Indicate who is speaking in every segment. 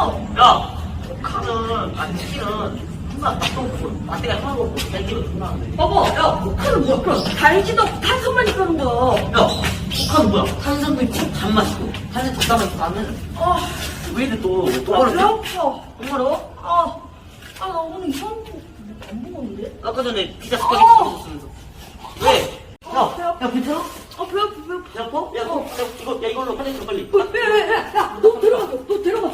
Speaker 1: 어.
Speaker 2: 야, 북한은 아니 치킨은 항상 맛도 맛대가 하나고 땡기면 존나는데.
Speaker 1: 봐봐, 야, 목화는 뭐야? 그럼 달지도 탄산만 있다는 거야.
Speaker 2: 야, 북한은 뭐야? 탄산도 있고 단맛 있고 탄산 적당한 나는
Speaker 1: 아,
Speaker 2: 왜 이래 또
Speaker 1: 아, 배
Speaker 2: 똑바로
Speaker 1: 아파.
Speaker 2: 똑바로?
Speaker 1: 아, 아, 나 오늘 이상한 거안 먹었는데?
Speaker 2: 아까 전에 피자 스파게티
Speaker 1: 어.
Speaker 2: 먹었으면서 왜?
Speaker 1: 어, 배
Speaker 2: 야,
Speaker 1: 아파.
Speaker 2: 야 괜찮아?
Speaker 1: 아, 배 아파, 배 아파.
Speaker 2: 야, 어? 야, 너, 야, 이거, 야, 이걸로 화장실 빨리.
Speaker 1: 야, 야, 야, 야, 야, 너 들어가, 너, 너 들어가.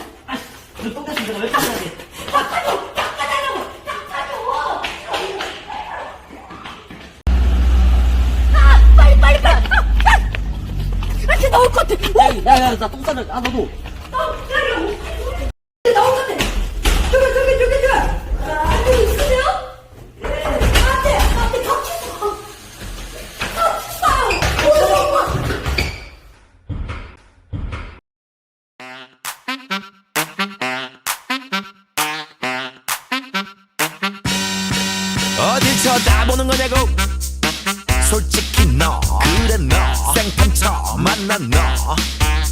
Speaker 2: 야, 야, 야, 나똥 싸려. 아, 너도.
Speaker 1: 나올 것 같아.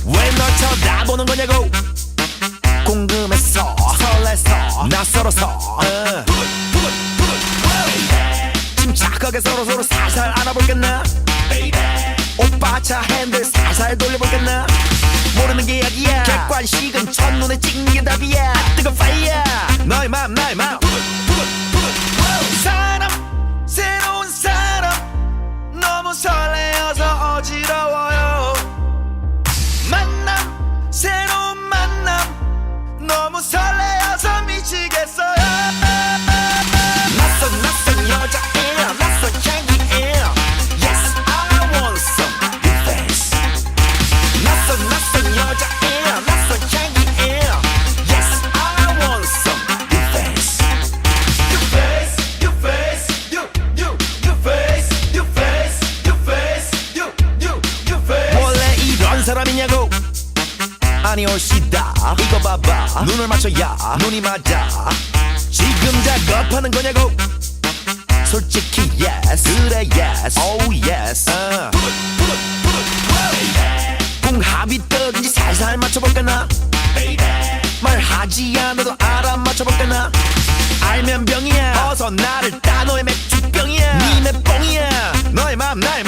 Speaker 3: 왜 널 쳐다보는 거냐고. 궁금했어. 설레서 낯설어서 어. 침착하게 서로서로 살살 알아볼겠나? 오빠 차 핸들 살살 돌려볼겠나? 모르는 게 약이야. 객관식은 첫눈에 찍는 게 답이야. 뜨거운 파이어 너의 맘 나의 맘 사람 새로운 사람. 너무 설 사람이냐고? 아니 옳시다. 이거 봐봐. 눈을 맞춰야 눈이 맞아. 지금 작업하는 거냐고? 솔직히 yes. 그래 yes. Oh yes. 어. uh. 궁합이 떠든지 살살 맞춰볼까나? 말하지 않아도 알아 맞춰볼까나? 알면 병이야. 어서 나를 따 너의 맥주병이야. 니네 뽕이야. 너의 맘 나의